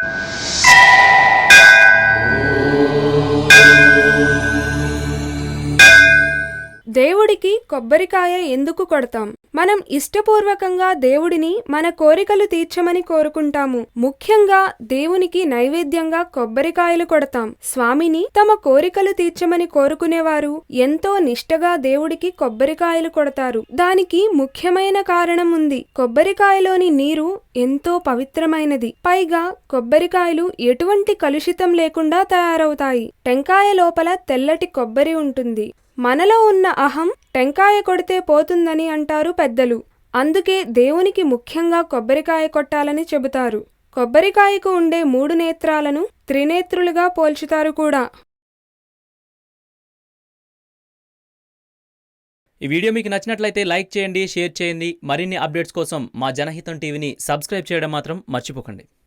you దేవుడికి కొబ్బరికాయ ఎందుకు కొడతాం? మనం ఇష్టపూర్వకంగా దేవుడిని మన కోరికలు తీర్చమని కోరుకుంటాము. ముఖ్యంగా దేవునికి నైవేద్యంగా కొబ్బరికాయలు కొడతాం. స్వామిని తమ కోరికలు తీర్చమని కోరుకునేవారు. ఎంతో నిష్టగా దేవుడికి కొబ్బరికాయలు కొడతారు. దానికి ముఖ్యమైన కారణం ఉంది. కొబ్బరికాయలోని నీరు ఎంతో పవిత్రమైనది. పైగా కొబ్బరికాయలు ఎటువంటి కలుషితం లేకుండా తయారవుతాయి. టెంకాయ లోపల తెల్లటి కొబ్బరి ఉంటుంది. మనలో ఉన్న అహం టెంకాయ కొడితే పోతుందని అంటారు పెద్దలు. అందుకే దేవునికి ముఖ్యంగా కొబ్బరికాయ కొట్టాలని చెబుతారు. కొబ్బరికాయకు ఉండే మూడు నేత్రాలను త్రినేత్రులుగా పోల్చుతారు కూడా. ఈ వీడియో మీకు నచ్చినట్లయితే లైక్ చేయండి షేర్ చేయండి. మరిన్ని అప్డేట్స్ కోసం మా జనహితం టీవీని సబ్స్క్రైబ్ చేయడం మాత్రం మర్చిపోకండి.